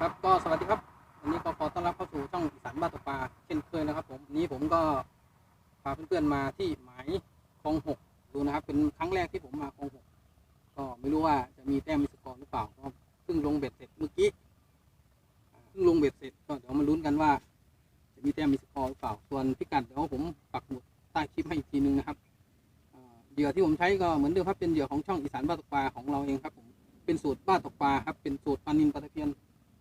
ครับก็สวัสดีครับ วันนี้ก็ขอต้อนรับเข้าสู่ช่องอีสานบ้านตกปลาเช่นเคยนะครับ ผมวันนี้ผมก็พาเพื่อนๆมาที่หมายคลองหกดูนะครับ เป็นครั้งแรกที่ผมมาคลองหกก็ไม่รู้ว่าจะมีแต้มมีสกอร์หรือเปล่าก็เพิ่งลงเบ็ดเสร็จเมื่อกี้เพิ่งลงเบ็ดเสร็จก็เดี๋ยวมาลุ้นกันว่า จะมีแต้มมีสกอร์หรือเปล่าส่วนพิกัดเดี๋ยวผมปักหมุดใต้คลิปให้อีกทีนึงนะครับอ่าเหยื่อที่ผมใช้ก็เหมือนเดิมครับเป็นเหยื่อของช่องอีสานบ้านตกปลาของเราเองครับผมเป็นสูตรบ้านตกปลาครับเป็นสูตรปลานินปลาตะเพียน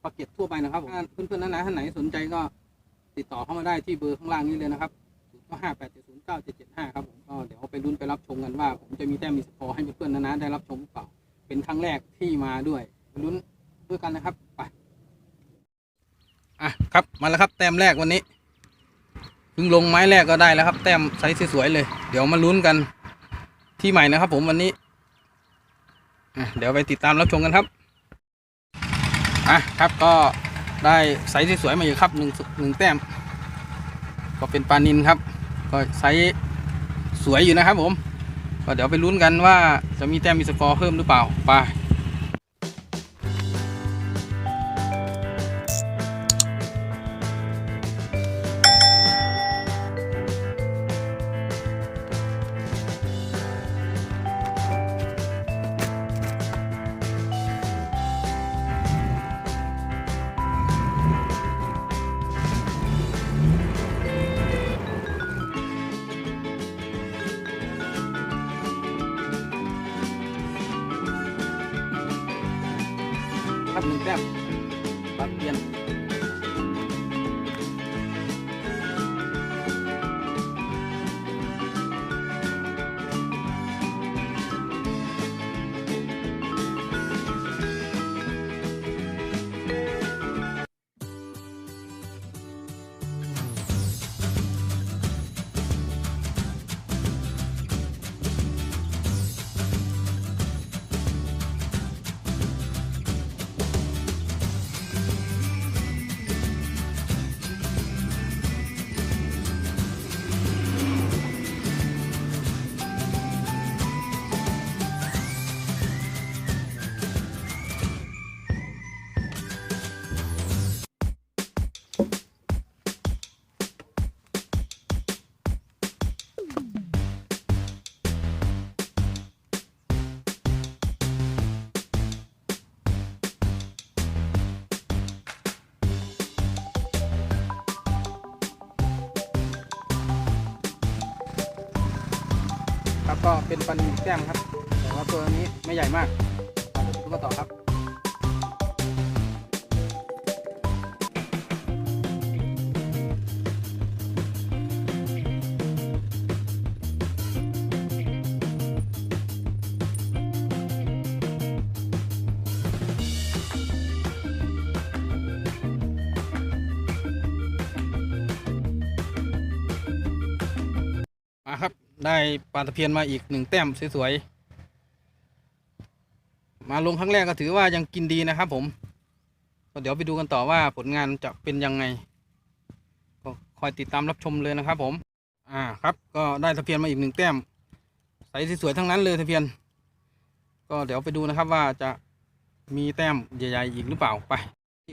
ปาเก็ตทั่วไปนะครับถ้าเพื่อนๆนั้นนะท่านไหนสนใจก็ติดต่อเข้ามาได้ที่เบอร์ข้างล่างนี้เลยนะครับ0 5 8 7 0 9 7 7 5ครับผมก็เดี๋ยวไปลุ้นไปรับชมกันว่า ผมจะมีแต้มมีสกอร์ให้เพื่อนๆนะนะได้รับชมหรือเปล่า เป็นครั้งแรกที่มาด้วยลุ้นด้วยกันนะครับไปอะครับมาแล้วครับแต้มแรกวันนี้เพิ่งลงไม้แรกก็ได้แล้วครับ แต้มไซส์สวยๆเลย เดี๋ยวมาลุ้นกันที่ใหม่นะครับ ผมวันนี้เดี๋ยวไปติดตามรับชมกันครับ อะครับก็ได้ไซส์ที่สวยมาอยู่ครับหนึ่งหนึ่งแต้ม ก็เป็นปลานินครับ ก็ไซส์สวยอยู่นะครับผม ก็เดี๋ยวไปลุ้นกันว่าจะมีแต้มมีสกอร์เพิ่มหรือเปล่าไป ก็เป็นปันแก้มครับ แต่ว่าตัวนี้ไม่ใหญ่มากเดี๋ยวดูกันต่อครับ ได้ปลาตะเพียนมาอีกหนึ่งแต้มสวยๆ มาลงครั้งแรกก็ถือว่ายังกินดีนะครับผมก็เดี๋ยวไปดูกันต่อว่าผลงานจะเป็นยังไง ก็คอยติดตามรับชมเลยนะครับผม อ่าครับ ก็ได้ตะเพียนมาอีกหนึ่งแต้ม ใสสวยๆทั้งนั้นเลยตะเพียน ก็เดี๋ยวไปดูนะครับว่าจะมีแต้มใหญ่ๆอีกหรือเปล่าไป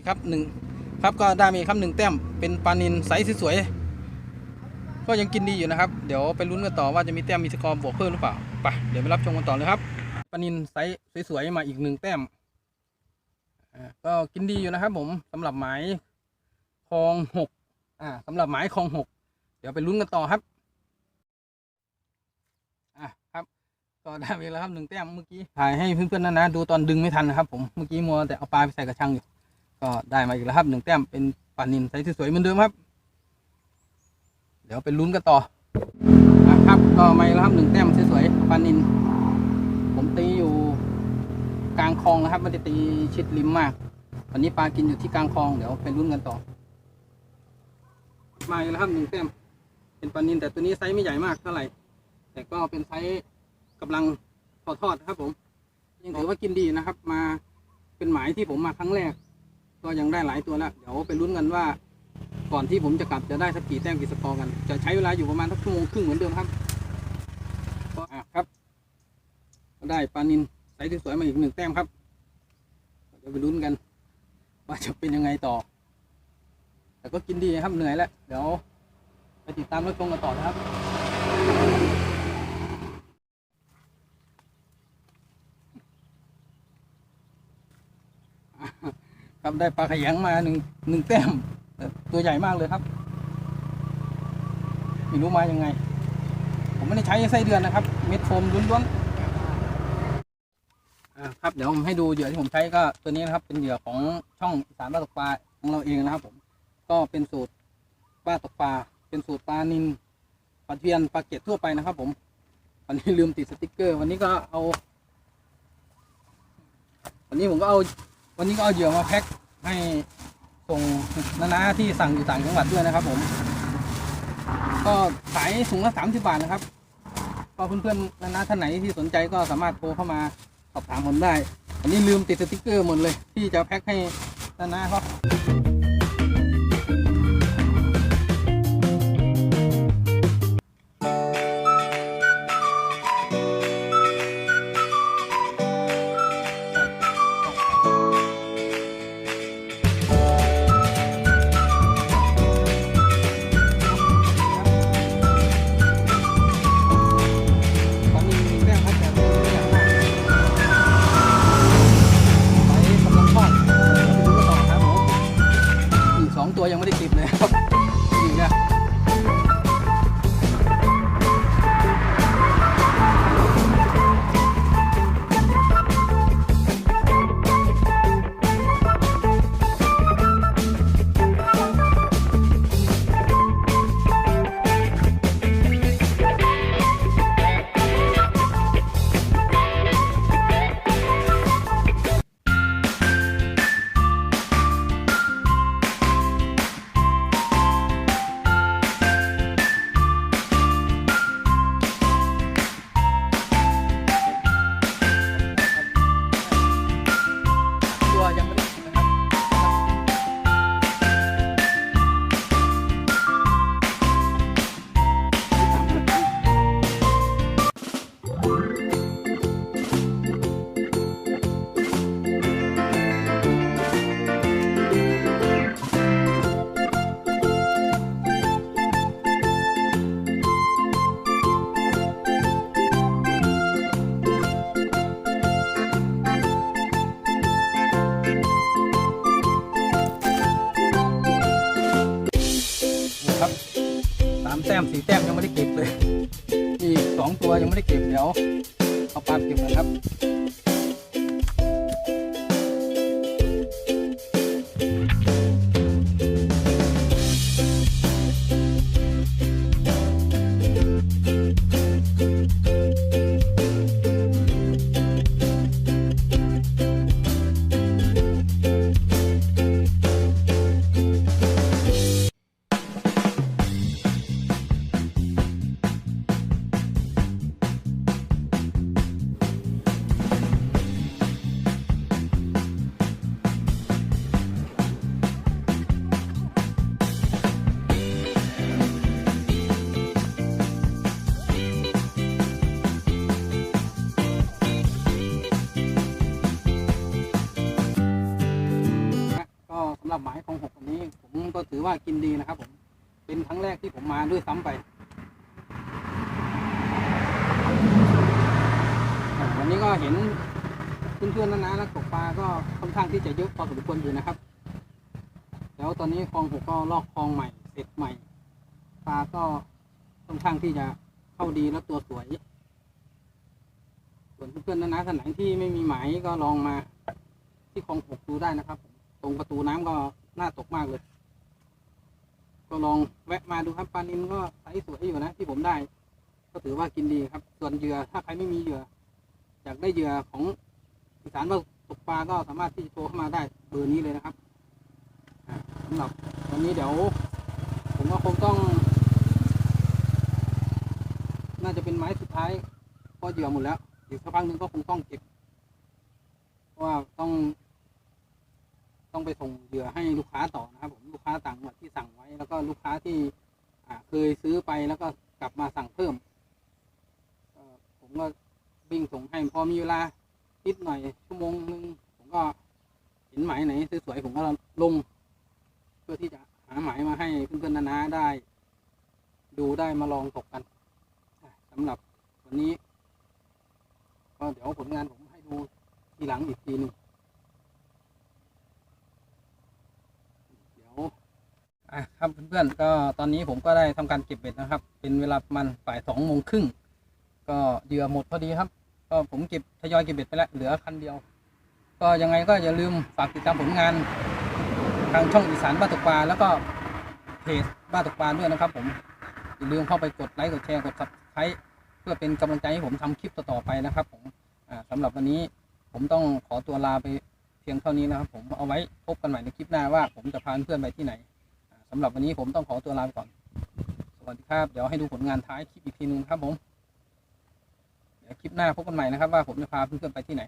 ครับหนึ่งครับก็ได้มีครับหนึ่งแต้มเป็นปลานินไซส์สวยๆ ก็ยังกินดีอยู่นะครับ เดี๋ยวไปลุ้นกันต่อว่าจะมีแต้มมีสกอร์บวกเพิ่มหรือเปล่าไปเดี๋ยวไปรับชมกันต่อเลยครับปลานินไซส์สวยๆมาอีกหนึ่งแต้มก็กินดีอยู่นะครับ ผมสำหรับหมายคลองหกอ่าสำหรับหมายคลองหกเดี๋ยวไปลุ้นกันต่อครับอะครับ ก็ได้ไปแล้วครับหนึ่งแต้มเมื่อกี้ถ่ายให้เพื่อนๆนะนะดูตอนดึงไม่ทันนะครับ ผมเมื่อกี้มัวแต่เอาปลาไปใส่กระชังอยู่ก็ได้มาอีกแล้วครับหนึ่งแต้มเป็นปลานินไซส์สวยๆเหมือนเดิมครับ ดี๋ยวไปลุ้นกันต่อนะครับก็ไม่แล้วครับหนึ่งแต้มสวยๆปลานิน ผมตีอยู่กลางคลองนะครับไม่ได้ตีชิดริมมากวันนี้ปลากินอยู่ที่กลางคลองเดี๋ยวไปลุ้นกันต่อมาแล้วครับหนึ่งแต้มเป็นปลานินแต่ตัวนี้ไซส์ไม่ใหญ่มากเท่าไหร่ แต่ก็เป็นไซส์กำลังพอทอดนะครับ ผมยังถือว่ากินดีนะครับ มาเป็นหมายที่ผมมาครั้งแรก ก็ยังได้หลายตัวแล้ว เดี๋ยวไปลุ้นกันว่า ก่อนที่ผมจะกลับจะได้สักกี่แต้มกี่สกอร์กัน จะใช้เวลาอยู่ประมาณสักชั่วโมงครึ่งเหมือนเดิมครับก็อะครับ ได้ปลานินไซส์สวยมาอีกหนึ่งแต้มครับเดี๋ยวไปลุ้นกัน ว่าจะเป็นยังไงต่อ แต่ก็กินดีครับเหนื่อยแล้ว เดี๋ยวไปติดตามรถตรงกันต่อนะครับครับได้ปลาขยังมาหนึ่งหนึ่งแต้ม ตัวใหญ่มากเลยครับไม่รู้มายังไง ผมไม่ได้ใช้ไส้เดือนนะครับ เม็ดโฟมล้วนๆครับเดี๋ยวผมให้ดูเหยื่อที่ผมใช้ก็ตัวนี้นะครับ เป็นเหยื่อของช่องสารบ้าตกปลาของเราเองนะครับ ผม ก็เป็นสูตรป้าตกปลาเป็นสูตรปลานินปลาเทียนปลาเกตทั่วไปนะครับ ผมวันนี้ลืมติดสติกเกอร์ วันนี้ก็เอาวันนี้ผมก็เอา วันนี้ก็เอาเหยื่อมาแพ็คให้ ส่งนาๆที่สั่งอยู่ต่างจังหวัดด้วยนะครับ ผม ก็ขายถุงละสามสิบาทนะครับก็เพื่อนๆนาๆท่านไหนที่สนใจก็สามารถโทรเข้ามาสอบถามผมได้ อันนี้ลืมติดสติ๊กเกอร์หมดเลย ที่จะแพ็คให้นาๆเขา ตัวยังไม่ได้คลิปเลยครับ อว่ากินดีนะครับ ผม เป็นครั้งแรกที่ผมมาด้วยซ้ำไป วันนี้ก็เห็นเพื่อนๆนะนะนักตกปลาก็ค่อนข้างที่จะเยอะพอสมควรอยู่นะครับ แล้วตอนนี้คลองหกก็ลอกคลองใหม่ เสร็จใหม่ ปลาก็ค่อนข้างที่จะเข้าดีแล้วตัวสวยส่วนเพื่อนๆนะนะท่านไหนที่ไม่มีหมายก็ลองมา ที่คลองหกดูได้นะครับ ตรงประตูน้ำก็น่าตกมากเลย ก็ลองแวะมาดูครับปลานินก็ไซส์สวยอยู่นะที่ผมได้ ก็ถือว่ากินดีครับ ส่วนเหยื่อถ้าใครไม่มีเหยื่ออยากได้เหยื่อของอีสานว่าตกปลาก็สามารถที่จะโทรเข้ามาได้เบอร์นี้เลยนะครับอ่าสำหรับวันนี้เดี๋ยวผมก็คงต้อง น่าจะเป็นไม้สุดท้ายเพราะเหยื่อหมดแล้วอีกสักพักนึงก็คงต้องเก็บเพราะว่าต้อง ต้องไปส่งเหยื่อให้ลูกค้าต่อนะครับผมลูกค้าต่างจังหวัดที่สั่งไว้ แล้วก็ลูกค้าที่เคยซื้อไปแล้วก็กลับมาสั่งเพิ่มผมก็วิ่งส่งให้พอมีเวลานิดหน่อยชั่วโมงหนึ่งผมก็เห็นหมายไหนสวยๆผมก็ลง เพื่อที่จะหาหมายมาให้เพื่อนๆนานาได้ ดูได้มาลองตกกันสำหรับวันนี้ก็เดี๋ยวผลงานผมให้ดูทีหลังอีกทีหนึ่งเดี๋ยว อะครับเพื่อนๆก็ตอนนี้ผมก็ได้ทำการเก็บเบ็ดนะครับ เป็นเวลาประมาณบ่ายสองโมงครึ่งก็เหยื่อหมดพอดีครับ ก็ผมเก็บทยอยเก็บเบ็ดไปแล้วเหลือคันเดียว ก็ยังไงก็อย่าลืมฝากติดตามผลงาน ทางช่องอีสานบ้านตกปลาแล้วก็เพจบ้านตกปลาด้วยนะครับ ผมอย่าลืมเข้าไปกดไลค์กดแชร์กด subscribe เพื่อเป็นกำลังใจให้ผมทำคลิปต่อๆไปนะครับ ผมอ่าสำหรับวันนี้ผมต้องขอตัวลาไปเพียงเท่านี้นะครับ ผมเอาไว้พบกันใหม่ในคลิปหน้าว่า ผมจะพาเพื่อนไปที่ไหน สำหรับวันนี้ผมต้องขอตัวลาไปก่อน สวัสดีครับ เดี๋ยวให้ดูผลงานท้ายคลิปอีกทีนึงครับผม เดี๋ยวคลิปหน้าพบกันใหม่นะครับว่าผมจะพาเพื่อนๆไปที่ไหน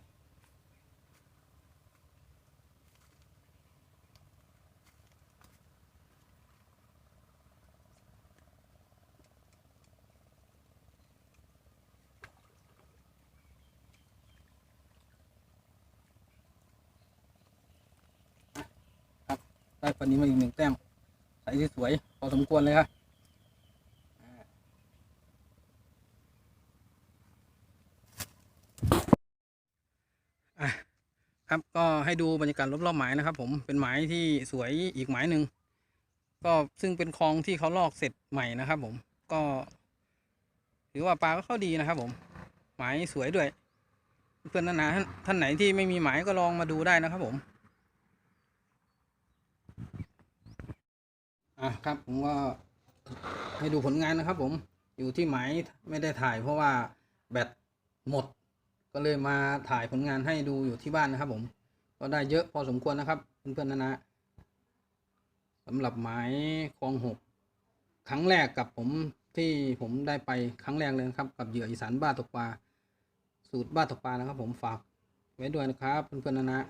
ได้ปันนี้มาอีกหนึ่งแต้ม ใสที่สวยพอสมควรเลยครับอะครับก็ให้ดูบรรยากาศรอบๆหมายนะครับ ผมเป็นหมายที่สวยอีกหมายหนึ่งก็ซึ่งเป็นคลองที่เขาลอกเสร็จใหม่นะครับ ผมก็ถือว่าปลาก็เข้าดีนะครับ ผม หมายสวยด้วย เพื่อนนานาท่านไหนที่ไม่มีหมายก็ลองมาดูได้นะครับ ผม อะครับผมก็ให้ดูผลงานนะครับ ผมอยู่ที่หมายไม่ได้ถ่าย เพราะว่าแบตหมด ก็เลยมาถ่ายผลงานให้ดูอยู่ที่บ้านนะครับ ผมก็ได้เยอะพอสมควรนะครับเพื่อนๆนะนะสำหรับหมายคลองหกครั้งแรกกับผมที่ผมได้ไปครั้งแรกเลยนะครับ กับเหยื่ออีสานบ้าตกปลาสูตรบ้าตกปลานะครับ ผมฝากไว้ด้วยนะครับเพื่อนๆนะนะ